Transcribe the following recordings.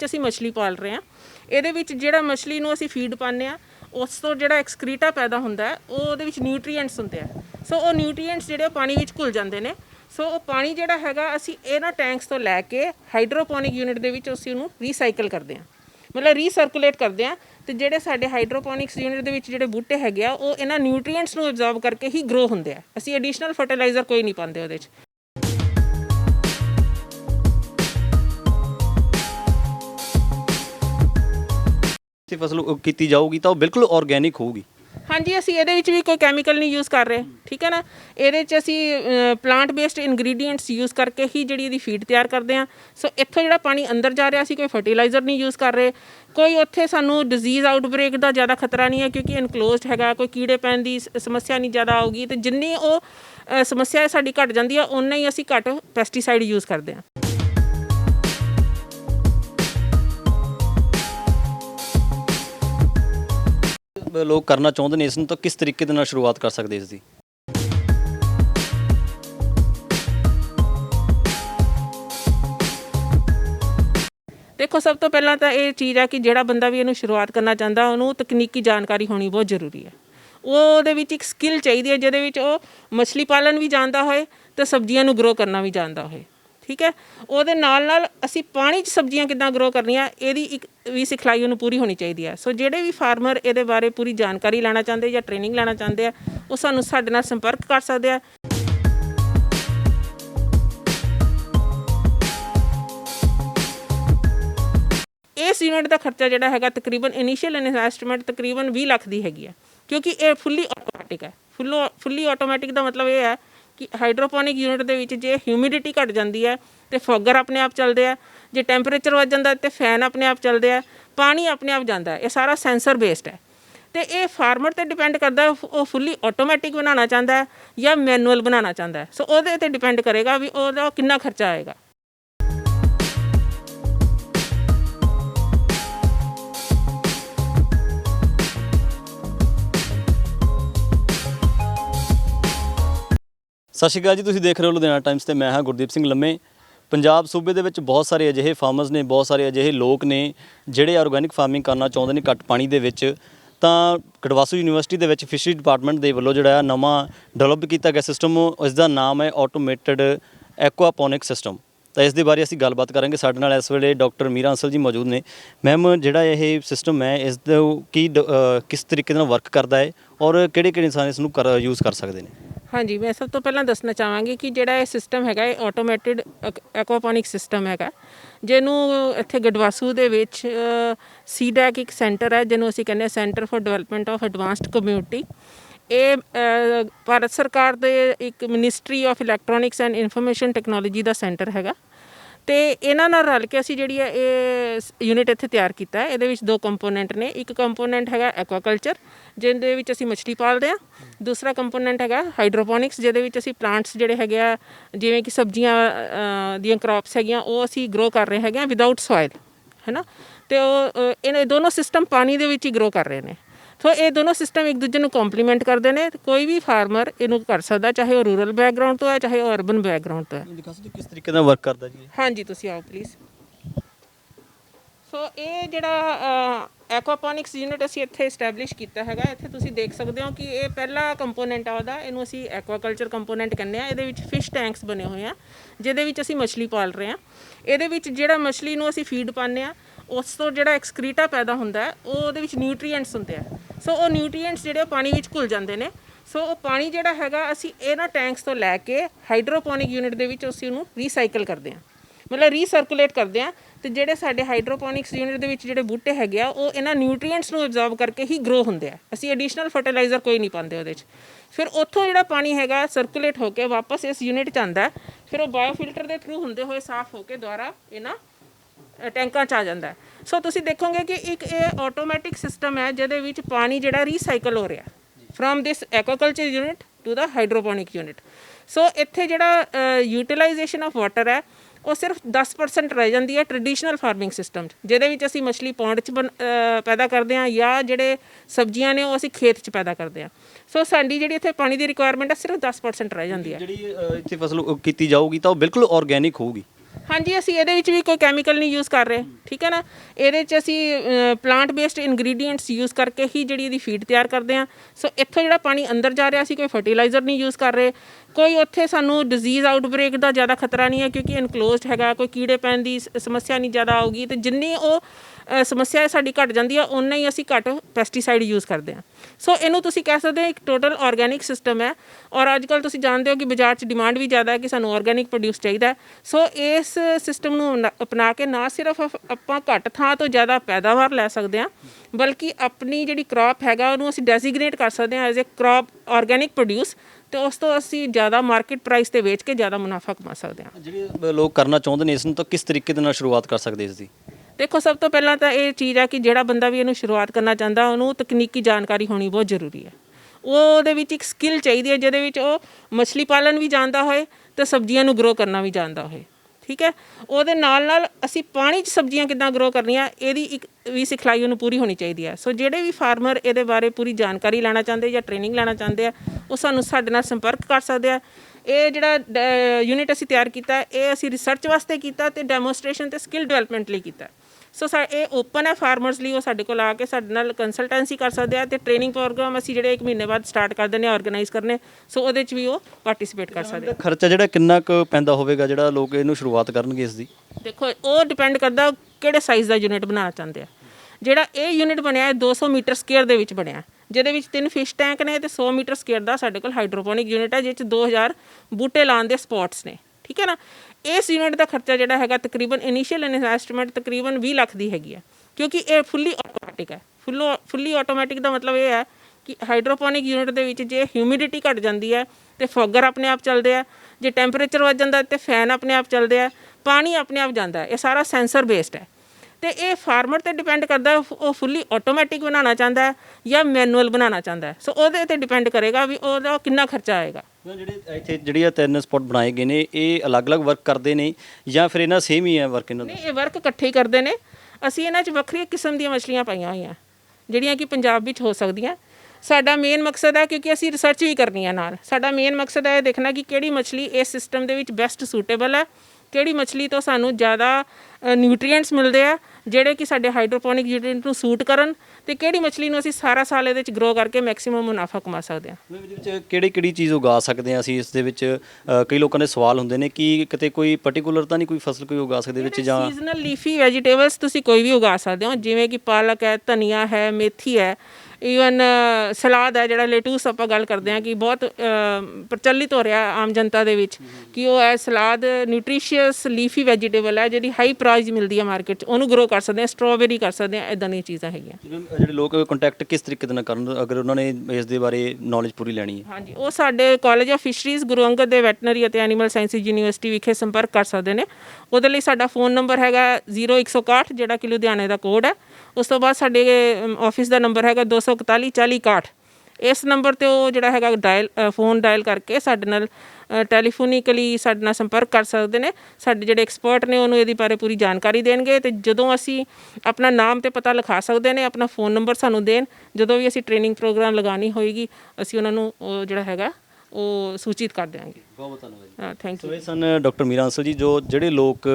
ਜਿਹਦੇ ਵਿੱਚ ਅਸੀਂ ਮੱਛਲੀ ਪਾਲ ਰਹੇ ਹਾਂ। ਇਹਦੇ ਵਿੱਚ ਜਿਹੜਾ ਮੱਛਲੀ ਨੂੰ ਅਸੀਂ ਫੀਡ ਪਾਉਂਦੇ ਆ ਉਸ ਤੋਂ ਜਿਹੜਾ ਐਕਸਕ੍ਰੀਟਾ ਪੈਦਾ ਹੁੰਦਾ ਹੈ, ਉਹ ਉਹਦੇ ਵਿੱਚ ਨਿਊਟ੍ਰੀਐਂਟਸ ਹੁੰਦੇ ਆ। ਸੋ ਉਹ ਨਿਊਟ੍ਰੀਐਂਟਸ ਜਿਹੜੇ ਉਹ ਪਾਣੀ ਵਿੱਚ ਘੁਲ ਜਾਂਦੇ ਨੇ। ਸੋ ਉਹ ਪਾਣੀ ਜਿਹੜਾ ਹੈਗਾ, ਅਸੀਂ ਇਹਨਾਂ ਟੈਂਕਸ ਤੋਂ ਲੈ ਕੇ ਹਾਈਡਰੋਪੋਨਿਕ ਯੂਨਿਟ ਦੇ ਵਿੱਚ ਅਸੀਂ ਉਹਨੂੰ ਰੀਸਾਈਕਲ ਕਰਦੇ ਹਾਂ। ਮਤਲਬ ਰੀਸਰਕੂਲੇਟ ਕਰਦੇ ਆ ਤੇ ਜਿਹੜੇ ਸਾਡੇ ਹਾਈਡਰੋਪੋਨਿਕਸ ਯੂਨਿਟ ਦੇ ਵਿੱਚ ਜਿਹੜੇ ਬੂਟੇ ਹੈਗੇ ਆ, ਉਹ ਇਹਨਾਂ ਨਿਊਟ੍ਰੀਐਂਟਸ ਨੂੰ ਐਬਜ਼ੌਰਬ ਕਰਕੇ ਹੀ ਗਰੋ ਹੁੰਦੇ ਆ। ਅਸੀਂ ਐਡੀਸ਼ਨਲ ਫਰਟੀਲਾਈਜ਼ਰ ਕੋਈ ਨਹੀਂ ਪਾਉਂਦੇ ਉਹਦੇ 'ਚ ਤੇ ਫਸਲ ਉ- ਕੀਤੀ ਜਾਊਗੀ ਤਾਂ ਉਹ ਬਿਲਕੁਲ ਆਰਗੇਨਿਕ ਹੋਊਗੀ। ਹਾਂਜੀ ਅਸੀਂ ਇਹਦੇ ਵਿੱਚ ਵੀ ਕੋਈ ਕੈਮੀਕਲ ਨਹੀਂ ਯੂਜ਼ ਕਰ ਰਹੇ ਠੀਕ ਹੈ ਨਾ? ਇਹਦੇ 'ਚ ਅਸੀਂ ਪਲਾਂਟ ਬੇਸਡ ਇਨਗਰੀਡੀਐਂਟਸ ਯੂਜ਼ ਕਰਕੇ ਹੀ ਜਿਹੜੀ ਇਹਦੀ ਫੀਡ ਤਿਆਰ ਕਰਦੇ ਹਾਂ। ਸੋ ਇੱਥੋਂ ਜਿਹੜਾ ਪਾਣੀ ਅੰਦਰ ਜਾ ਰਿਹਾ ਅਸੀਂ ਕੋਈ ਫਰਟੀਲਾਈਜ਼ਰ ਨਹੀਂ ਯੂਜ਼ ਕਰ ਰਹੇ। ਕੋਈ ਉੱਥੇ ਸਾਨੂੰ ਡਿਜ਼ੀਜ਼ ਆਊਟਬ੍ਰੇਕ ਦਾ ਜ਼ਿਆਦਾ ਖਤਰਾ ਨਹੀਂ ਹੈ ਕਿਉਂਕਿ ਇਨਕਲੋਜ਼ਡ ਹੈਗਾ ਕੋਈ ਕੀੜੇ ਪੈਣ ਦੀ ਸ- ਸਮੱਸਿਆ ਨਹੀਂ ਜ਼ਿਆਦਾ ਆਊਗੀ। ਤੇ ਜਿੰਨੀ ਉਹ ਅ, ਸਮੱਸਿਆ ਸਾਡੀ ਘਟ ਜਾਂਦੀ ਹੈ ਉਨਾ ਹੀ ਅਸੀਂ ਘੱਟ ਪੈਸਟੀਸਾਈਡ ਯੂਜ਼ ਕਰਦੇ ਹਾਂ। ਲੋਕ ਕਰਨਾ ਚਾਹੁੰਦੇ ਨੇ, ਇਸ ਨੂੰ ਤਾਂ ਕਿਸ ਤਰੀਕੇ ਦੇ ਨਾਲ ਸ਼ੁਰੂਆਤ ਕਰ ਸਕਦੇ ਇਸ ਦੀ ਦੇਖੋ, ਸਭ ਤੋਂ ਪਹਿਲਾਂ ਤਾਂ ਇਹ ਚੀਜ਼ ਹੈ ਕਿ ਜਿਹੜਾ ਬੰਦਾ ਵੀ ਇਹਨੂੰ ਸ਼ੁਰੂਆਤ ਕਰਨਾ ਚਾਹੁੰਦਾ, ਉਹਨੂੰ ਤਕਨੀਕੀ ਜਾਣਕਾਰੀ ਹੋਣੀ ਬਹੁਤ ਜ਼ਰੂਰੀ ਹੈ। ਉਹ ਉਹਦੇ ਵਿੱਚ ਇੱਕ ਸਕਿੱਲ ਚਾਹੀਦੀ ਹੈ, ਜਿਹਦੇ ਵਿੱਚ ਉਹ ਮੱਛਲੀ ਪਾਲਣ ਵੀ ਜਾਣਦਾ ਹੋਏ ਤੇ ਸਬਜ਼ੀਆਂ ਨੂੰ ਗਰੋ ਕਰਨਾ ਵੀ ਜਾਣਦਾ ਹੋਏ। ਠੀਕ ਹੈ? ਉਹਦੇ ਨਾਲ ਨਾਲ ਅਸੀਂ ਪਾਣੀ 'ਚ ਸਬਜ਼ੀਆਂ ਕਿੱਦਾਂ ਗਰੋ ਕਰਨੀਆਂ, ਇਹਦੀ ਇੱਕ ਵੀ ਸਿਖਲਾਈ ਉਹਨੂੰ ਪੂਰੀ ਹੋਣੀ ਚਾਹੀਦੀ ਹੈ। ਸੋ ਜਿਹੜੇ ਵੀ ਫਾਰਮਰ ਇਹਦੇ ਬਾਰੇ ਪੂਰੀ ਜਾਣਕਾਰੀ ਲੈਣਾ ਚਾਹੁੰਦੇ ਜਾਂ ਟ੍ਰੇਨਿੰਗ ਲੈਣਾ ਚਾਹੁੰਦੇ ਆ, ਉਹ ਸਾਨੂੰ ਸਾਡੇ ਨਾਲ ਸੰਪਰਕ ਕਰ ਸਕਦੇ ਆ। ਇਸ ਯੂਨਿਟ ਦਾ ਖਰਚਾ ਜਿਹੜਾ ਹੈਗਾ ਤਕਰੀਬਨ ਇਨੀਸ਼ੀਅਲ ਇਨਵੈਸਟਮੈਂਟ ਤਕਰੀਬਨ 20 ਲੱਖ ਦੀ ਹੈਗੀ ਹੈ। ਕਿਉਂਕਿ ਇਹ ਫੁੱਲੀ ਆਟੋਮੈਟਿਕ ਹੈ। ਫੁੱਲੋ ਫੁੱਲੀ ਆਟੋਮੈਟਿਕ ਦਾ ਮਤਲਬ ਇਹ ਹੈ ਕਿ ਹਾਈਡਰੋਪੋਨਿਕ ਯੂਨਿਟ ਦੇ ਵਿੱਚ ਜੇ ਹਿਊਮਿਡਿਟੀ ਘਟ ਜਾਂਦੀ ਹੈ ਤੇ ਫੋਗਰ ਆਪਣੇ ਆਪ ਚੱਲਦੇ ਆ, ਜੇ ਟੈਂਪਰੇਚਰ ਵੱਧ ਜਾਂਦਾ ਤੇ ਫੈਨ ਆਪਣੇ ਆਪ ਚੱਲਦੇ ਆ, ਪਾਣੀ ਆਪਣੇ ਆਪ ਜਾਂਦਾ ਇਹ ਸਾਰਾ ਸੈਂਸਰ ਬੇਸਡ ਹੈ। ਤੇ ਇਹ ਫਾਰਮਰ ਤੇ ਡਿਪੈਂਡ ਕਰਦਾ ਉਹ ਫੁੱਲੀ ਆਟੋਮੈਟਿਕ ਬਣਾਉਣਾ ਚਾਹੁੰਦਾ ਹੈ ਜਾਂ ਮੈਨੂਅਲ ਬਣਾਉਣਾ ਚਾਹੁੰਦਾ ਹੈ। ਸੋ ਉਹਦੇ ਤੇ ਡਿਪੈਂਡ ਕਰੇਗਾ ਵੀ ਉਹਦਾ ਕਿੰਨਾ ਖਰਚਾ ਆਏਗਾ। ਸਤਿ ਸ਼੍ਰੀ ਅਕਾਲ ਜੀ, ਤੁਸੀਂ ਦੇਖ ਰਹੇ ਹੋ ਲੁਧਿਆਣਾ ਟਾਈਮਸ ਤੇ ਮੈਂ ਹਾਂ ਗੁਰਦੀਪ ਸਿੰਘ ਲੰਮੇ। ਪੰਜਾਬ ਸੂਬੇ ਦੇ ਵਿੱਚ ਬਹੁਤ ਸਾਰੇ ਅਜਿਹੇ ਫਾਰਮਰਸ ਨੇ, ਬਹੁਤ ਸਾਰੇ ਅਜਿਹੇ ਲੋਕ ਨੇ, ਜਿਹੜੇ ਆਰਗੈਨਿਕ ਫਾਰਮਿੰਗ ਕਰਨਾ ਚਾਹੁੰਦੇ ਨੇ ਘੱਟ ਪਾਣੀ ਦੇ ਵਿੱਚ। ਤਾਂ ਕਡਵਾਸੂ ਯੂਨੀਵਰਸਿਟੀ ਦੇ ਵਿੱਚ ਫਿਸ਼ਰੀ ਡਿਪਾਰਟਮੈਂਟ ਦੇ ਵੱਲੋਂ ਜਿਹੜਾ ਹੈ ਨਵਾਂ ਡਿਵੈਲਪ ਕੀਤਾ ਗਿਆ ਸਿਸਟਮ ਇਸ ਦਾ ਨਾਮ ਹੈ ਆਟੋਮੇਟਡ ਐਕੁਆਪੋਨਿਕ ਸਿਸਟਮ ਤਾਂ ਇਸ ਦੇ ਬਾਰੇ ਅਸੀਂ ਗੱਲਬਾਤ ਕਰਾਂਗੇ। ਸਾਡੇ ਨਾਲ ਇਸ ਵੇਲੇ ਡਾਕਟਰ ਮੀਰਾ ਅੰਸਲ ਜੀ ਮੌਜੂਦ ਨੇ। ਮੈਮ ਜਿਹੜਾ ਇਹ ਸਿਸਟਮ ਹੈ, ਇਸ ਦਾ ਕੀ ਡ- ਕਿਸ ਤਰੀਕੇ ਨਾਲ ਵਰਕ ਕਰਦਾ ਹੈ ਔਰ ਕਿਹੜੇ ਕਿਹੜੇ ਇਨਸਾਨ ਇਸ ਨੂੰ ਕਰ ਯੂਜ਼ ਕਰ ਸਕਦੇ ਨੇ? ਹਾਂਜੀ, ਮੈਂ ਸਭ ਤੋਂ ਪਹਿਲਾਂ ਦੱਸਣਾ ਚਾਹਾਂਗੀ ਕਿ ਜਿਹੜਾ ਇਹ ਸਿਸਟਮ ਹੈਗਾ, ਇਹ ਆਟੋਮੈਟਿਡ ਐਕਵਾਪੋਨਿਕ ਸਿਸਟਮ ਹੈਗਾ। ਜਿਹਨੂੰ ਇੱਥੇ ਗਡਵਾਸੂ ਦੇ ਵਿੱਚ ਸੀਡੈਕ ਇੱਕ ਸੈਂਟਰ ਹੈ, ਜਿਹਨੂੰ ਅਸੀਂ ਕਹਿੰਦੇ ਹਾਂ centre for development of advanced community ਇਹ ਭਾਰਤ ਸਰਕਾਰ ਦੇ ਇੱਕ ministry of electronics and information technology the centre ਹੈਗਾ। ਤੇ ਇਹਨਾਂ ਨਾਲ ਰਲ ਕੇ ਅਸੀਂ ਜਿਹੜੀ ਹੈ ਇਹ ਯੂਨਿਟ ਇੱਥੇ ਤਿਆਰ ਕੀਤਾ ਹੈ। ਇਹਦੇ ਵਿੱਚ ਦੋ ਕੰਪੋਨੈਂਟ ਨੇ। ਇੱਕ ਕੰਪੋਨੈਂਟ ਹੈਗਾ ਐਕਵਾਕਲਚਰ ਜਿਹਦੇ ਵਿੱਚ ਅਸੀਂ ਮੱਛੀ ਪਾਲਦੇ ਹਾਂ। ਦੂਸਰਾ ਕੰਪੋਨੈਂਟ ਹੈਗਾ ਹਾਈਡਰੋਪੋਨਿਕਸ ਜਿਹਦੇ ਵਿੱਚ ਅਸੀਂ ਪਲਾਂਟਸ ਜਿਹੜੇ ਹੈਗੇ ਆ ਜਿਵੇਂ ਕਿ ਸਬਜ਼ੀਆਂ ਦੀਆਂ ਕ੍ਰੌਪਸ ਹੈਗੀਆਂ ਉਹ ਅਸੀਂ ਗਰੋ ਕਰ ਰਹੇ ਹੈਗੇ ਆ ਵਿਦਆਊਟ ਸੋਇਲ ਹੈਨਾ? ਤੇ ਉਹ ਅ, ਇਹਨਾਂ ਦੋਨੋਂ ਸਿਸਟਮ ਪਾਣੀ ਦੇ ਵਿੱਚ ਹੀ ਗਰੋ ਕਰ ਰਹੇ ਨੇ। ਸੋ ਇਹ ਦੋਨੋਂ ਸਿਸਟਮ ਇੱਕ ਦੂਜੇ ਨੂੰ ਕੰਪਲੀਮੈਂਟ ਕਰਦੇ ਨੇ ਕੋਈ ਵੀ ਫਾਰਮਰ ਇਹਨੂੰ ਕਰ ਸਕਦਾ ਚਾਹੇ ਉਹ ਰੂਰਲ ਬੈਕਗ੍ਰਾਉਂਡ ਤੋਂ ਹੈ ਚਾਹੇ ਉਹ ਅਰਬਨ ਬੈਕਗ੍ਰਾਉਂਡ ਤੋਂ ਹੈ। ਦਿਖਾ ਸਕਦੇ ਕਿਸ ਤਰੀਕੇ ਨਾਲ ਵਰਕ ਕਰਦਾ ਜੀ? ਹਾਂਜੀ ਤੁਸੀਂ ਆਓ ਪਲੀਜ਼ ਸੋ ਇਹ ਜਿਹੜਾ ਐਕਵਾਪੋਨਿਕਸ ਯੂਨਿਟ ਅਸੀਂ ਇੱਥੇ ਐਸਟੈਬਲਿਸ਼ ਕੀਤਾ ਹੈਗਾ। ਇੱਥੇ ਤੁਸੀਂ ਦੇਖ ਸਕਦੇ ਹੋ ਕਿ ਇਹ ਪਹਿਲਾ ਕੰਪੋਨੈਂਟ ਆ ਉਹਦਾ। ਇਹਨੂੰ ਅਸੀਂ ਐਕਵਾਕਲਚਰ ਕੰਪੋਨੈਂਟ ਕਹਿੰਦੇ ਆ ਇਹਦੇ ਵਿੱਚ ਫਿਸ਼ ਟੈਂਕਸ ਬਣੇ ਹੋਏ ਆ ਜਿਹਦੇ ਵਿੱਚ ਅਸੀਂ ਮੱਛਲੀ ਪਾਲ ਰਹੇ ਆ ਇਹਦੇ ਵਿੱਚ ਜਿਹੜਾ ਮੱਛਲੀ ਨੂੰ ਅਸੀਂ ਫੀਡ ਪਾਉਂਦੇ ਆ ਉਸ ਤੋਂ ਜਿਹੜਾ ਐਕਸਕ੍ਰੀਟਾ ਪੈਦਾ ਹੁੰਦਾ ਹੈ, ਉਹ ਉਹਦੇ ਵਿੱਚ ਨਿਊਟ੍ਰੀਐਂਟਸ ਹੁੰਦੇ ਆ। ਸੋ ਉਹ ਨਿਊਟ੍ਰੀਐਂਟਸ ਜਿਹੜੇ ਉਹ ਪਾਣੀ ਵਿੱਚ ਘੁਲ ਜਾਂਦੇ ਨੇ। ਸੋ ਉਹ ਪਾਣੀ ਜਿਹੜਾ ਹੈਗਾ, ਅਸੀਂ ਇਹਨਾਂ ਟੈਂਕਸ ਤੋਂ ਲੈ ਕੇ ਹਾਈਡਰੋਪੋਨਿਕ ਯੂਨਿਟ ਦੇ ਵਿੱਚ ਅਸੀਂ ਉਹਨੂੰ ਰੀਸਾਈਕਲ ਕਰਦੇ ਹਾਂ। ਮਤਲਬ ਰੀਸਰਕੂਲੇਟ ਕਰਦੇ ਆ ਤੇ ਜਿਹੜੇ ਸਾਡੇ ਹਾਈਡਰੋਪੋਨਿਕਸ ਯੂਨਿਟ ਦੇ ਵਿੱਚ ਜਿਹੜੇ ਬੂਟੇ ਹੈਗੇ ਆ, ਉਹ ਇਹਨਾਂ ਨਿਊਟ੍ਰੀਐਂਟਸ ਨੂੰ ਐਬਜ਼ੌਰਬ ਕਰਕੇ ਹੀ ਗਰੋ ਹੁੰਦੇ ਆ। ਅਸੀਂ ਐਡੀਸ਼ਨਲ ਫਰਟੀਲਾਈਜ਼ਰ ਕੋਈ ਨਹੀਂ ਪਾਉਂਦੇ ਉਹਦੇ 'ਚ ਫਿਰ ਉੱਥੋਂ ਜਿਹੜਾ ਪਾਣੀ ਹੈਗਾ ਸਰਕੂਲੇਟ ਹੋ ਕੇ ਵਾਪਸ ਇਸ ਯੂਨਿਟ 'ਚ ਆਉਂਦਾ ਫਿਰ ਉਹ ਬਾਇਓਫਿਲਟਰ ਦੇ ਥਰੂ ਹੁੰਦੇ ਹੋਏ ਸਾਫ਼ ਹੋ ਕੇ ਦੁਬਾਰਾ ਇਹਨਾਂ ਟੈਂਕਾਂ 'ਚ ਆ ਜਾਂਦਾ ਸੋ ਤੁਸੀਂ ਦੇਖੋਗੇ ਕਿ ਇੱਕ ਇਹ ਆਟੋਮੈਟਿਕ ਸਿਸਟਮ ਹੈ, ਜਿਹਦੇ ਵਿੱਚ ਪਾਣੀ ਜਿਹੜਾ ਰੀਸਾਈਕਲ ਹੋ ਰਿਹਾ from this aquaculture unit to the hydroponic unit so ਇੱਥੇ ਜਿਹੜਾ ਯੂਟਿਲਾਈਜੇਸ਼ਨ ਆਫ ਵਾਟਰ ਹੈ, ਉਹ ਸਿਰਫ 10% ਰਹਿ ਜਾਂਦੀ ਹੈ ਟ੍ਰੈਡੀਸ਼ਨਲ ਫਾਰਮਿੰਗ ਸਿਸਟਮ 'ਚ, ਜਿਹਦੇ ਵਿੱਚ ਅਸੀਂ ਮਛਲੀ ਪੌਂਡ 'ਚ ਬਣ- ਪੈਦਾ ਕਰਦੇ ਹਾਂ ਜਾਂ ਜਿਹੜੇ ਸਬਜ਼ੀਆਂ ਨੇ ਉਹ ਅਸੀਂ ਖੇਤ 'ਚ ਪੈਦਾ ਕਰਦੇ ਹਾਂ। ਸੋ ਸਾਡੀ ਜਿਹੜੀ ਇੱਥੇ ਪਾਣੀ ਦੀ ਰਿਕੁਆਇਰਮੈਂਟ ਹੈ, ਸਿਰਫ 10% ਰਹਿ ਜਾਂਦੀ ਹੈ। ਜਿਹੜੀ ਇੱਥੇ ਫਸਲ ਕੀਤੀ ਜਾਊਗੀ ਤਾਂ ਉਹ ਬਿਲਕੁਲ ਆਰਗੇਨਿਕ ਹੋਊਗੀ। ਹਾਂਜੀ, ਅਸੀਂ ਇਹਦੇ ਵਿੱਚ ਵੀ ਕੋਈ ਕੈਮੀਕਲ ਨਹੀਂ ਯੂਜ਼ ਕਰ ਰਹੇ, ਠੀਕ ਹੈ ਨਾ? ਇਹਦੇ 'ਚ ਅਸੀਂ ਪਲਾਂਟ ਬੇਸਡ ਇਨਗਰੀਡੀਐਂਟਸ ਯੂਜ਼ ਕਰਕੇ ਹੀ ਜਿਹੜੀ ਇਹਦੀ ਫੀਡ ਤਿਆਰ ਕਰਦੇ ਹਾਂ। ਸੋ ਇੱਥੋਂ ਜਿਹੜਾ ਪਾਣੀ ਅੰਦਰ ਜਾ ਰਿਹਾ, ਅਸੀਂ ਕੋਈ ਫਰਟੀਲਾਈਜ਼ਰ ਨਹੀਂ ਯੂਜ਼ ਕਰ ਰਹੇ। ਕੋਈ ਉੱਥੇ ਸਾਨੂੰ ਡਿਜ਼ੀਜ਼ ਆਊਟਬ੍ਰੇਕ ਦਾ ਜ਼ਿਆਦਾ ਖਤਰਾ ਨਹੀਂ ਹੈ ਕਿਉਂਕਿ ਇਨਕਲੋਜ਼ਡ ਹੈਗਾ, ਕੋਈ ਕੀੜੇ ਪੈਣ ਦੀ ਸ- ਸਮੱਸਿਆ ਨਹੀਂ ਜ਼ਿਆਦਾ ਆਊਗੀ ਤੇ ਜਿੰਨੀ ਉਹ ਸਮੱਸਿਆ ਸਾਡੀ ਘਟ ਜਾਂਦੀ ਹੈ ਉਨਾ ਹੀ ਅਸੀਂ ਘੱਟ ਪੈਸਟੀਸਾਈਡ ਯੂਜ਼ ਕਰਦੇ ਹਾਂ ਸੋ ਇਹਨੂੰ ਤੁਸੀਂ ਕਹਿ ਸਕਦੇ ਹੋ ਇੱਕ ਟੋਟਲ ਆਰਗੈਨਿਕ ਸਿਸਟਮ ਹੈ ਔਰ ਅੱਜ ਕੱਲ ਤੁਸੀਂ ਜਾਣਦੇ ਹੋ ਕਿ ਬਾਜ਼ਾਰ 'ਚ ਡਿਮਾਂਡ ਵੀ ਜ਼ਿਆਦਾ ਹੈ ਕਿ ਸਾਨੂੰ ਆਰਗੈਨਿਕ ਪ੍ਰੋਡਿਊਸ ਚਾਹੀਦਾ ਸੋ ਇਸ ਸਿਸਟਮ ਨੂੰ ਅਪਣਾ- ਕੇ ਨਾ ਸਿਰਫ ਆਪਾਂ ਘੱਟ ਥਾਂ ਤੋਂ ਜ਼ਿਆਦਾ ਪੈਦਾਵਾਰ ਲੈ ਸਕਦੇ ਹਾਂ, ਬਲਕਿ ਆਪਣੀ ਜਿਹੜੀ ਕ੍ਰੌਪ ਹੈਗਾ, ਉਹਨੂੰ ਅਸੀਂ ਡੈਸੀਗਨੇਟ ਕਰ ਸਕਦੇ ਹਾਂ as a crop organic produce ਤੇ ਉਸ ਤੋਂ ਅਸੀਂ ਜ਼ਿਆਦਾ ਮਾਰਕੀਟ ਪ੍ਰਾਈਸ ਤੇ ਵੇਚ ਕੇ ਜ਼ਿਆਦਾ ਮੁਨਾਫਾ ਕਮਾ ਸਕਦੇ ਹਾਂ। ਜਿਹੜੇ ਲੋਕ ਕਰਨਾ ਚਾਹੁੰਦੇ ਨੇ ਇਸ ਨੂੰ ਤਾਂ ਕਿਸ ਤਰੀਕੇ ਦੇ ਨਾਲ ਸ਼ੁਰੂਆਤ ਕਰ ਸਕਦੇ ਇਸ ਦੀ? ਦੇਖੋ ਸਭ ਤੋਂ ਪਹਿਲਾਂ ਤਾਂ ਇਹ ਚੀਜ਼ ਹੈ ਕਿ ਜਿਹੜਾ ਬੰਦਾ ਵੀ ਇਹਨੂੰ ਸ਼ੁਰੂਆਤ ਕਰਨਾ ਚਾਹੁੰਦਾ ਉਹਨੂੰ ਤਕਨੀਕੀ ਜਾਣਕਾਰੀ ਹੋਣੀ ਬਹੁਤ ਜ਼ਰੂਰੀ ਹੈ। ਉਹ ਉਹਦੇ ਵਿੱਚ ਇੱਕ ਸਕਿੱਲ ਚਾਹੀਦੀ ਹੈ ਜਿਹਦੇ ਵਿੱਚ ਉਹ ਮਛਲੀ ਪਾਲਣ ਵੀ ਜਾਣਦਾ ਹੋਏ ਤੇ ਸਬਜ਼ੀਆਂ ਨੂੰ ਗਰੋ ਕਰਨਾ ਵੀ ਜਾਣਦਾ ਹੋਏ। ਠੀਕ ਹੈ? ਉਹਦੇ ਨਾਲ ਨਾਲ ਅਸੀਂ ਪਾਣੀ 'ਚ ਸਬਜ਼ੀਆਂ ਕਿੱਦਾਂ ਗਰੋ ਕਰਨੀਆਂ, ਇਹਦੀ ਇੱਕ ਵੀ ਸਿਖਲਾਈ ਉਹਨੂੰ ਪੂਰੀ ਹੋਣੀ ਚਾਹੀਦੀ ਹੈ। ਸੋ ਜਿਹੜੇ ਵੀ ਫਾਰਮਰ ਇਹਦੇ ਬਾਰੇ ਪੂਰੀ ਜਾਣਕਾਰੀ ਲੈਣਾ ਚਾਹੁੰਦੇ ਜਾਂ ਟ੍ਰੇਨਿੰਗ ਲੈਣਾ ਚਾਹੁੰਦੇ ਆ, ਉਹ ਸਾਨੂੰ ਸਾਡੇ ਨਾਲ ਸੰਪਰਕ ਕਰ ਸਕਦੇ ਆ। ਇਹ ਜਿਹੜਾ ਯੂਨਿਟ ਅਸੀਂ ਤਿਆਰ ਕੀਤਾ, ਇਹ ਅਸੀਂ ਰਿਸਰਚ ਵਾਸਤੇ ਕੀਤਾ ਤੇ ਡੈਮੋਨਸਟ੍ਰੇਸ਼ਨ ਤੇ ਸਕਿੱਲ ਡਿਵੈਲਪਮੈਂਟ ਲਈ ਕੀਤਾ। ਸੋ ਸਾ ਇਹ ਓਪਨ ਹੈ ਫਾਰਮਰਸ ਲਈ ਉਹ ਸਾਡੇ ਕੋਲ ਆ ਕੇ ਸਾਡੇ ਨਾਲ ਕੰਸਲਟੈਂਸੀ ਕਰ ਸਕਦੇ ਆ ਤੇ ਟ੍ਰੇਨਿੰਗ ਪ੍ਰੋਗਰਾਮ ਅਸੀਂ ਜਿਹੜੇ 1 ਮਹੀਨੇ ਬਾਅਦ ਸਟਾਰਟ ਕਰ ਦਿੰਦੇ ਆ ਆਰਗੇਨਾਈਜ਼ ਕਰਨੇ। ਸੋ ਉਹਦੇ 'ਚ ਵੀ ਉਹ ਪਾਰਟਿਸਿਪੇਟ ਕਰ ਸਕਦੇ ਆ। ਖਰਚਾ ਜਿਹੜਾ ਕਿੰਨਾ ਕੁ ਪੈਂਦਾ ਹੋਵੇਗਾ ਜਿਹੜਾ ਲੋਕ ਇਹਨੂੰ ਸ਼ੁਰੂਆਤ ਕਰਨਗੇ ਇਸ ਦੀ? ਦੇਖੋ ਉਹ ਡਿਪੈਂਡ ਕਰਦਾ ਕਿਹੜੇ ਸਾਈਜ਼ ਦਾ ਯੂਨਿਟ ਬਣਾਉਣਾ ਚਾਹੁੰਦੇ ਆ। ਜਿਹੜਾ ਇਹ ਯੂਨਿਟ ਬਣਿਆ ਹੈ 200 ਮੀਟਰ ਸਕੁਅਰ ਦੇ ਵਿੱਚ ਬਣਿਆ। ਜਿਹਦੇ ਵਿੱਚ ਤਿੰਨ ਫਿਸ਼ ਟੈਂਕ ਨੇ ਤੇ 100 ਮੀਟਰ ਸਕੁਅਰ ਦਾ ਸਾਡੇ ਕੋਲ ਹਾਈਡਰੋਪੋਨਿਕ ਯੂਨਿਟ ਹੈ ਜਿਸ 'ਚ 2000 ਬੂਟੇ ਲਾਉਣ ਦੇ ਸਪੌਟਸ ਨੇ। ਠੀਕ ਹੈ ਨਾ? ਇਸ ਯੂਨਿਟ ਦਾ ਖਰਚਾ ਜਿਹੜਾ ਹੈਗਾ ਤਕਰੀਬਨ ਇਨੀਸ਼ੀਅਲ ਇਨਵੈਸਟਮੈਂਟ ਤਕਰੀਬਨ 20 ਲੱਖ ਦੀ ਹੈਗੀ ਹੈ। ਕਿਉਂਕਿ ਇਹ ਫੁੱਲੀ ਆਟੋਮੈਟਿਕ ਹੈ। ਫੁੱਲ ਫੁੱਲੀ ਆਟੋਮੈਟਿਕ ਦਾ ਮਤਲਬ ਇਹ ਹੈ ਕਿ ਹਾਈਡਰੋਪੋਨਿਕ ਯੂਨਿਟ ਦੇ ਵਿੱਚ ਜੇ ਹਿਊਮਿਡਿਟੀ ਘਟ ਜਾਂਦੀ ਹੈ, ਤੇ ਫੋਗਰ ਆਪਣੇ ਆਪ ਚੱਲਦੇ ਆ, ਜੇ ਟੈਂਪਰੇਚਰ ਵੱਧ ਜਾਂਦਾ ਤੇ ਫੈਨ ਆਪਣੇ ਆਪ ਚੱਲਦੇ ਆ, ਪਾਣੀ ਆਪਣੇ ਆਪ ਜਾਂਦਾ ਇਹ ਸਾਰਾ ਸੈਂਸਰ ਬੇਸਡ ਹੈ। ਤੇ ਇਹ ਫਾਰਮਰ ਤੇ ਡਿਪੈਂਡ ਕਰਦਾ ਉਹ ਫੁੱਲੀ ਆਟੋਮੈਟਿਕ ਬਣਾਉਣਾ ਚਾਹੁੰਦਾ ਹੈ ਜਾਂ ਮੈਨੂਅਲ ਬਣਾਉਣਾ ਚਾਹੁੰਦਾ ਹੈ। ਸੋ ਉਹਦੇ ਤੇ ਡਿਪੈਂਡ ਕਰੇਗਾ ਵੀ ਉਹਦਾ ਕਿੰਨਾ ਖਰਚਾ ਆਏਗਾ। ਜਿਹੜੇ ਇੱਥੇ ਜਿਹੜੀ ਆ ਤਿੰਨ ਸਪੌਟ ਬਣਾਏ ਗਏ ਨੇ ਇਹ ਅਲੱਗ-ਅਲੱਗ ਵਰਕ ਕਰਦੇ ਨੇ ਜਾਂ ਫਿਰ ਇਹਨਾਂ ਸੇਮ ਹੀ ਹੈ ਵਰਕ ਇਹਨਾਂ ਦਾ? ਨਹੀਂ ਇਹ ਵਰਕ ਇਕੱਠੇ ਹੀ ਕਰਦੇ ਨੇ। ਅਸੀਂ ਇਹਨਾਂ 'ਚ ਵੱਖਰੀ ਕਿਸਮ ਦੀਆਂ ਮਛਲੀਆਂ ਪਾਈਆਂ ਹੋਈਆਂ ਜਿਹੜੀਆਂ ਕਿ ਪੰਜਾਬ ਵਿੱਚ ਹੋ ਸਕਦੀਆਂ। ਸਾਡਾ ਮੇਨ ਮਕਸਦ ਹੈ ਕਿਉਂਕਿ ਅਸੀਂ ਰਿਸਰਚ ਵੀ ਕਰਨੀ ਹੈ ਨਾਲ। ਸਾਡਾ ਮੇਨ ਮਕਸਦ ਹੈ ਇਹ ਦੇਖਣਾ ਕਿ ਕਿਹੜੀ ਮਛਲੀ ਇਸ ਸਿਸਟਮ ਦੇ ਵਿੱਚ ਬੈਸਟ ਸੂਟੇਬਲ ਹੈ। ਕਿਹੜੀ ਮਛਲੀ ਤੋਂ ਸਾਨੂੰ ਜ਼ਿਆਦਾ ਨਿਊਟ੍ਰੀਐਂਟਸ ਮਿਲਦੇ ਆ ਜਿਹੜੇ ਕਿ ਸਾਡੇ ਹਾਈਡਰੋਪੋਨਿਕ ਯੂਨਿਟ ਨੂੰ ਸੂਟ ਕਰਨ ਤੇ ਕਿਹੜੀ ਮਛਲੀ ਨੂੰ ਅਸੀਂ ਸਾਰਾ ਸਾਲ ਇਹਦੇ ਵਿੱਚ ਗਰੋ ਕਰਕੇ ਮੈਕਸਿਮਮ ਮੁਨਾਫਾ ਕਮਾ ਸਕਦੇ ਇਹਦੇ ਵਿੱਚ ਕਿਹੜੀ ਕਿਹੜੀ ਚੀਜ਼ ਉਗਾ ਸਕਦੇ ਹਾਂ ਅਸੀਂ? ਇਸ ਦੇ ਵਿੱਚ ਕਈ ਲੋਕਾਂ ਦੇ ਸਵਾਲ ਹੁੰਦੇ ਨੇ ਕਿ ਕਿਤੇ ਕੋਈ ਪਾਰਟਿਕੂਲਰ ਤਾਂ ਨਹੀਂ ਕੋਈ ਫਸਲ ਕੋਈ ਉਗਾ ਸਕਦੇ ਵਿੱਚ ਜਾਂ ਸੀਜ਼ਨਲ ਲੀਫੀ ਵੈਜੀਟੇਬਲਸ ਤੁਸੀਂ ਕੋਈ ਵੀ ਉਗਾ ਸਕਦੇ ਹੋ ਜਿਵੇਂ ਕਿ ਪਾਲਕ ਹੈ ਧਨੀਆ ਹੈ ਮੇਥੀ ਹੈ ਈਵਨ ਸਲਾਦ ਹੈ ਜਿਹੜਾ ਲੈਟੂਸ ਆਪਾਂ ਗੱਲ ਕਰਦੇ ਹਾਂ ਕਿ ਬਹੁਤ ਪ੍ਰਚਲਿਤ ਹੋ ਰਿਹਾ ਆਮ ਜਨਤਾ ਦੇ ਵਿੱਚ ਕਿ ਉਹ ਹੈ ਸਲਾਦ ਨਿਊਟ੍ਰੀਸ਼ੀਅਸ ਲੀਫੀ ਵੈਜੀਟੇਬਲ ਹੈ ਜਿਹੜੀ ਹਾਈ ਪ੍ਰਾਈਸ ਮਿਲਦੀ ਹੈ ਮਾਰਕੀਟ 'ਚ। ਉਹਨੂੰ ਗਰੋ ਕਰ ਸਕਦੇ ਹਾਂ ਸਟ੍ਰਾਬੇਰੀ ਕਰ ਸਕਦੇ ਹਾਂ ਇਦਾਂ ਦੀਆਂ ਚੀਜ਼ਾਂ ਹੈਗੀਆਂ। ਜਿਹੜੇ ਲੋਕ ਕੰਟੈਕਟ ਕਿਸ ਤਰੀਕੇ ਦੇ ਨਾਲ ਕਰਨ ਅਗਰ ਉਹਨਾਂ ਨੇ ਇਸ ਦੇ ਬਾਰੇ ਨੌਲੇਜ ਪੂਰੀ ਲੈਣੀ ਹੈ? ਹਾਂਜੀ ਉਹ ਸਾਡੇ college of fisheries Guru Angad ਦੇ ਵੈਟਰਨਰੀ ਅਤੇ ਐਨੀਮਲ ਸਾਇੰਸਿਸ ਯੂਨੀਵਰਸਿਟੀ ਵਿਖੇ ਸੰਪਰਕ ਕਰ ਸਕਦੇ ਨੇ। ਉਹਦੇ ਲਈ ਸਾਡਾ ਫੋਨ ਨੰਬਰ ਹੈਗਾ 0161 ਜਿਹੜਾ ਕਿ ਲੁਧਿਆਣੇ ਦਾ ਕੋਡ ਹੈ। ਉਸ ਤੋਂ ਬਾਅਦ ਸਾਡੇ ਆਫਿਸ ਦਾ ਨੰਬਰ ਹੈਗਾ 241 4061 ਇਸ ਨੰਬਰ ਤੇ ਉਹ ਜਿਹੜਾ ਹੈਗਾ ਡਾਇਲ ਫੋਨ ਡਾਇਲ ਕਰਕੇ ਸਾਡੇ ਨਾਲ ਟੈਲੀਫੋਨਿਕਲੀ ਸਾਡੇ ਨਾਲ ਸੰਪਰਕ ਕਰ ਸਕਦੇ ਨੇ। ਸਾਡੇ ਜਿਹੜੇ ਐਕਸਪਰਟ ਨੇ ਉਹਨੂੰ ਇਹਦੀ ਬਾਰੇ ਪੂਰੀ ਜਾਣਕਾਰੀ ਦੇਣਗੇ ਤੇ ਜਦੋਂ ਅਸੀਂ ਆਪਣਾ ਨਾਮ ਤੇ ਪਤਾ ਲਿਖਾ ਸਕਦੇ ਨੇ, ਆਪਣਾ ਫੋਨ ਨੰਬਰ ਸਾਨੂੰ ਦੇਣ। ਜਦੋਂ ਵੀ ਅਸੀਂ ਟ੍ਰੇਨਿੰਗ ਪ੍ਰੋਗਰਾਮ ਲਗਾਣੀ ਹੋਏਗੀ, ਅਸੀਂ ਉਹਨਾਂ ਨੂੰ ਉਹ ਜਿਹੜਾ ਹੈਗਾ ਉਹ ਸੂਚਿਤ ਕਰ ਦਿਆਂਗੇ। ਬਹੁਤ ਬਹੁਤ ਧੰਨਵਾਦ ਹਾਂ ਥੈਂਕ ਸੋ ਇਹ ਸਨ ਡਾਕਟਰ ਮੀਰਾ ਅੰਸਲ ਜੀ ਜੋ ਜਿਹੜੇ ਲੋਕ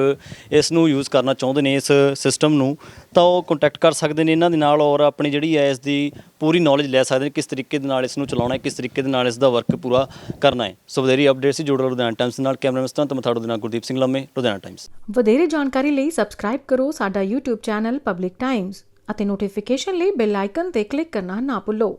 ਇਸ ਨੂੰ ਯੂਜ਼ ਕਰਨਾ ਚਾਹੁੰਦੇ ਨੇ ਇਸ ਸਿਸਟਮ ਨੂੰ ਤਾਂ ਉਹ ਕੰਟੈਕਟ ਕਰ ਸਕਦੇ ਨੇ ਇਹਨਾਂ ਦੇ ਨਾਲ ਔਰ ਆਪਣੀ ਜਿਹੜੀ ਹੈ ਇਸ ਦੀ ਪੂਰੀ ਨੌਲੇਜ ਲੈ ਸਕਦੇ ਨੇ ਕਿਸ ਤਰੀਕੇ ਦੇ ਨਾਲ ਇਸ ਨੂੰ ਚਲਾਉਣਾ ਹੈ ਕਿਸ ਤਰੀਕੇ ਦੇ ਨਾਲ ਇਸ ਦਾ ਵਰਕ ਪੂਰਾ ਕਰਨਾ ਹੈ। ਸੋ ਵਧੇਰੀ ਅਪਡੇਟ ਸੀ ਜੁੜ ਰਹੋ ਲੁਧਿਆਣਾ ਟਾਈਮਸ ਨਾਲ। ਕੈਮਰਾਮੈਨ ਸਤਾਂ ਮਥਾੜੋ ਦੇ ਨਾਲ ਗੁਰਦੀਪ ਸਿੰਘ ਲੰਮੇ ਲੁਧਿਆਣਾ ਟਾਈਮਸ ਵਧੇਰੇ ਜਾਣਕਾਰੀ ਲਈ ਸਬਸਕ੍ਰਾਈਬ ਕਰੋ ਸਾਡਾ YouTube ਚੈਨਲ ਪਬਲਿਕ ਟਾਈਮਜ਼ ਅਤੇ ਨੋਟੀਫਿਕੇਸ਼ਨ ਲਈ ਬੈਲ ਆਈਕਨ ਤੇ ਕਲਿੱਕ ਕਰਨਾ ਨਾ ਭੁੱਲੋ।